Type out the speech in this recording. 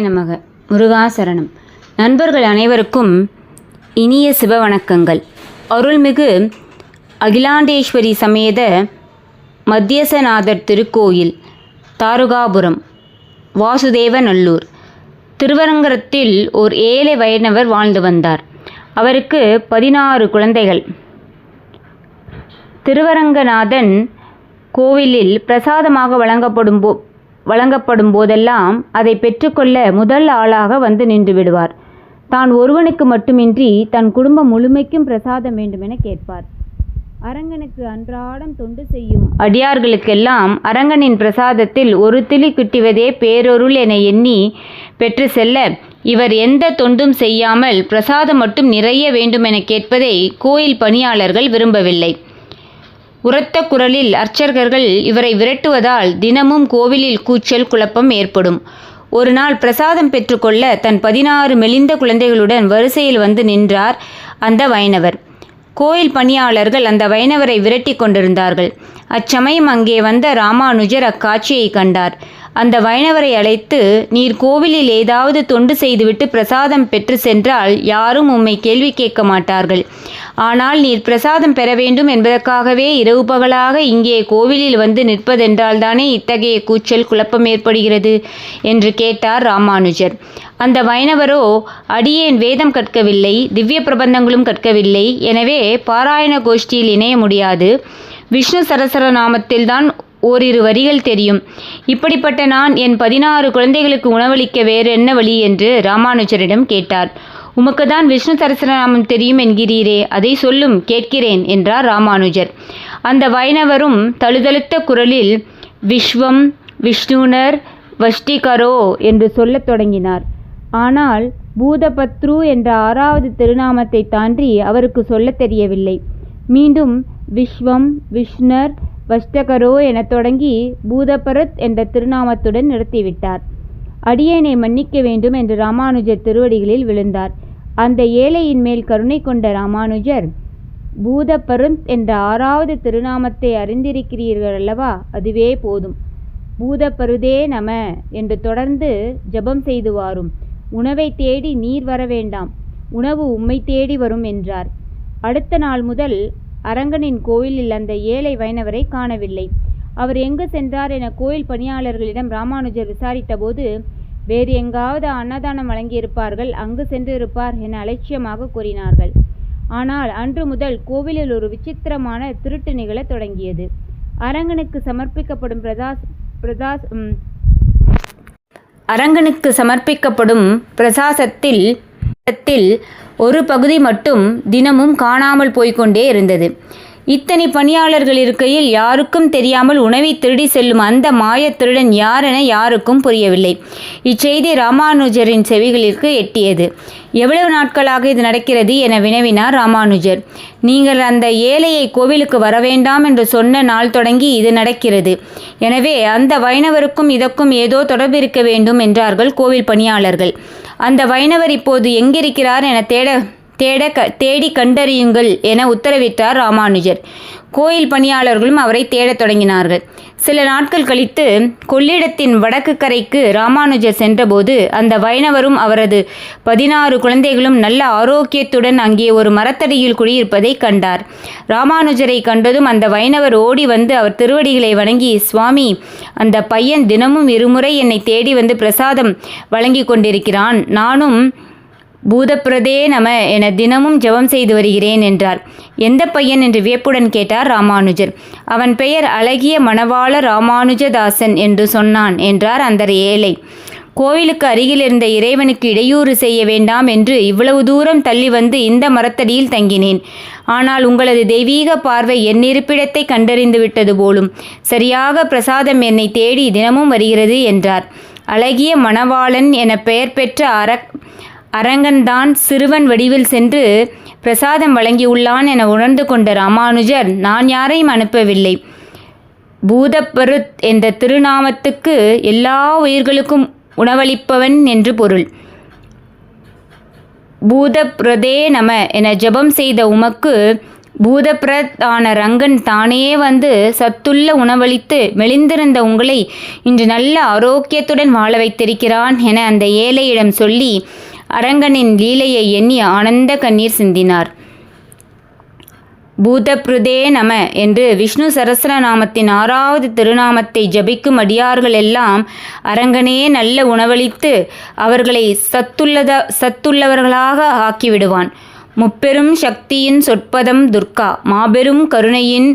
நமக. முருகாசரணம் நண்பர்கள் அனைவருக்கும் இனிய சிவ வணக்கங்கள். அருள்மிகு அகிலாண்டேஸ்வரி சமேத மத்தியசநாதர் திருக்கோயில் தாருகாபுரம் வாசுதேவநல்லூர். திருவரங்கரத்தில் ஓர் ஏழை வைணவர் வாழ்ந்து வந்தார். அவருக்கு பதினாறு குழந்தைகள். திருவரங்கநாதன் கோவிலில் பிரசாதமாக வழங்கப்படும் போ வழங்கப்படும் போதெல்லாம் அதை பெற்றுக்கொள்ள முதல் ஆளாக வந்து நின்று விடுவார். தான் ஒருவனுக்கு மட்டுமின்றி தன் குடும்பம் முழுமைக்கும் பிரசாதம் வேண்டுமென கேட்பார். அரங்கனுக்கு அன்றாடம் தொண்டு செய்யும் அடியார்களுக்கெல்லாம் அரங்கனின் பிரசாதத்தில் ஒரு திளி கிட்டுவதே பேரொருள் என எண்ணி பெற்று செல்ல இவர் எந்த தொண்டும் செய்யாமல் பிரசாதம் மட்டும் நிறைய வேண்டுமென கேட்பதை கோயில் பணியாளர்கள் விரும்பவில்லை. உரத்த குரலில் அர்ச்சகர்கள் இவரை விரட்டுவதால் தினமும் கோவிலில் கூச்சல் குழப்பம் ஏற்படும். ஒரு நாள் பிரசாதம் பெற்றுக்கொள்ள தன் பதினாறு மெலிந்த குழந்தைகளுடன் வரிசையில் வந்து நின்றார் அந்த வைணவர். கோயில் பணியாளர்கள் அந்த வைணவரை விரட்டி கொண்டிருந்தார்கள். அச்சமயம் அங்கே வந்த ராமானுஜர் அக்காட்சியை கண்டார். அந்த வைணவரை அழைத்து நீர் கோவிலில் ஏதாவது தொண்டு செய்துவிட்டு பிரசாதம் பெற்று சென்றால் யாரும் உம்மை கேள்வி கேட்க மாட்டார்கள். ஆனால் நீர் பிரசாதம் பெற வேண்டும் என்பதற்காகவே இரவு பகலாக இங்கே கோவிலில் வந்து நிற்பதென்றால்தானே இத்தகைய கூச்சல் குழப்பம் ஏற்படுகிறது என்று கேட்டார் ராமானுஜர். அந்த வைணவரோ அடியேன் வேதம் கற்கவில்லை திவ்ய பிரபந்தங்களும் கற்கவில்லை எனவே பாராயண கோஷ்டியில் இணைய முடியாது. விஷ்ணு சரசர நாமத்தில்தான் ஓரிரு வரிகள் தெரியும். இப்படிப்பட்ட நான் என் பதினாறு குழந்தைகளுக்கு உணவளிக்க வேறு என்ன வழி? என்று ராமானுஜரிடம் கேட்டார். உமக்கு தான் விஷ்ணு சரசரநாமம் தெரியும் என்கிறீரே அதை சொல்லும் கேட்கிறேன் என்றார் ராமானுஜர். அந்த வைணவரும் தழுதழுத்த குரலில் விஸ்வம் விஷ்ணுனர் வஷ்டிகரோ என்று சொல்லத் தொடங்கினார். ஆனால் பூதபத்ரு என்ற ஆறாவது திருநாமத்தை தாண்டி அவருக்கு சொல்லத் தெரியவில்லை. மீண்டும் விஸ்வம் விஷ்ணர் வஷ்டகரோ எனத் தொடங்கி பூதபரத் என்ற திருநாமத்துடன் நிறுத்திவிட்டார். அடியேனை மன்னிக்க வேண்டும் என்று ராமானுஜர் திருவடிகளில் விழுந்தார். அந்த ஏழையின் மேல் கருணை கொண்ட ராமானுஜர் பூதபருந்த் என்ற ஆறாவது திருநாமத்தை அறிந்திருக்கிறீர்கள் அல்லவா? அதுவே போதும். பூதபருதே நம என்று தொடர்ந்து ஜெபம் செய்து வாரும். உணவை தேடி நீர் வர வேண்டாம். உணவு உம்மை தேடி வரும் என்றார். அடுத்த நாள் முதல் அரங்கனின் கோயிலில் அந்த ஏழை வைணவரை காணவில்லை. அவர் எங்கு சென்றார் என கோயில் பணியாளர்களிடம் ராமானுஜர் விசாரித்தபோது வேறு எங்காவது அன்னதானம் வழங்கியிருப்பார்கள் அங்கு சென்றிருப்பார் என அலட்சியமாக கூறினார்கள். ஆனால் அன்று முதல் கோவிலில் ஒரு விசித்திரமான திருட்டு நிகழத் தொடங்கியது. அரங்கனுக்கு சமர்ப்பிக்கப்படும் பிரதாஸ் பிரதாஸ் அரங்கனுக்கு சமர்ப்பிக்கப்படும் பிரசாசத்தில் ஒரு பகுதி மட்டும் தினமும் காணாமல் போய்க்கொண்டே இருந்தது. இத்தனை பணியாளர்கள் இருக்கையில் யாருக்கும் தெரியாமல் உணவை திருடி செல்லும் அந்த மாயத் திருடன் யாரென யாருக்கும் புரியவில்லை. இச்செய்தி ராமானுஜரின் செவிகளிற்கு எட்டியது. எவ்வளவு நாட்களாக இது நடக்கிறது என வினவினார் ராமானுஜர். நீங்கள் அந்த ஏழையை கோவிலுக்கு வர வேண்டாம் என்று சொன்ன நாள் தொடங்கி இது நடக்கிறது. எனவே அந்த வைணவருக்கும் இதற்கும் ஏதோ தொடர்பு இருக்க வேண்டும் என்றார்கள் கோவில் பணியாளர்கள். அந்த வைணவர் இப்போது எங்கிருக்கிறார் என தேட தேட க தேடி கண்டறியுங்கள் என உத்தரவிட்டார் ராமானுஜர். கோயில் பணியாளர்களும் அவரை தேடத் தொடங்கினார்கள். சில நாட்கள் கழித்து கொள்ளிடத்தின் வடக்கு கரைக்கு ராமானுஜர் சென்றபோது அந்த வைணவரும் அவரது பதினாறு குழந்தைகளும் நல்ல ஆரோக்கியத்துடன் அங்கே ஒரு மரத்தடியில் குடியிருப்பதை கண்டார். ராமானுஜரை கண்டதும் அந்த வைணவர் ஓடி வந்து அவர் திருவடிகளை வணங்கி சுவாமி அந்த பையன் தினமும் இருமுறை என்னை தேடி வந்து பிரசாதம் வழங்கி கொண்டிருக்கிறான். நானும் பூதப்பிரதே நம என தினமும் ஜெபம் செய்து வருகிறேன் என்றார். எந்த பையன் என்று வியப்புடன் கேட்டார் ராமானுஜர். அவன் பெயர் அழகிய மணவாள ராமானுஜதாசன் என்று சொன்னான் என்றார் அந்த ஏழை. கோவிலுக்கு அருகில் இருந்த இறைவனுக்கு இடையூறு செய்ய வேண்டாம் என்று இவ்வளவு தூரம் தள்ளி வந்து இந்த மரத்தடியில் தங்கினேன். ஆனால் உங்களது தெய்வீக பார்வை என் இருப்பிடத்தை கண்டறிந்து விட்டது போலும். சரியாக பிரசாதம் என்னை தேடி தினமும் வருகிறது என்றார். அழகிய மணவாளன் என பெயர் பெற்ற அற அரங்கன்தான் சிறுவன் வடிவில் சென்று பிரசாதம் வழங்கியுள்ளான் என உணர்ந்து கொண்ட ராமானுஜர் நான் யாரையும் அனுப்பவில்லை. பூதப்பருத் என்ற திருநாமத்துக்கு எல்லா உயிர்களுக்கும் உணவளிப்பவன் என்று பொருள். பூதப்ரதே நம என ஜெபம் செய்த உமக்கு பூதப்ரதான ஆன ரங்கன் தானே வந்து சத்துள்ள உணவளித்து மெலிந்திருந்த உங்களை இன்று நல்ல ஆரோக்கியத்துடன் வாழ வைத்திருக்கிறான் என அந்த ஏழையிடம் சொல்லி அரங்கனின் லீலையை எண்ணி ஆனந்த கண்ணீர் சிந்தினார். பூதப்ருதே நம என்று விஷ்ணு சரஸ்ரநாமத்தின் ஆறாவது திருநாமத்தை ஜபிக்கும் அடியார்கள் எல்லாம் அரங்கனே நல்ல உணவளித்து அவர்களை சத்துள்ளத சத்துள்ளவர்களாக ஆக்கிவிடுவான். முப்பெரும் சக்தியின் சொற்பதம் துர்கா மாபெரும் கருணையின்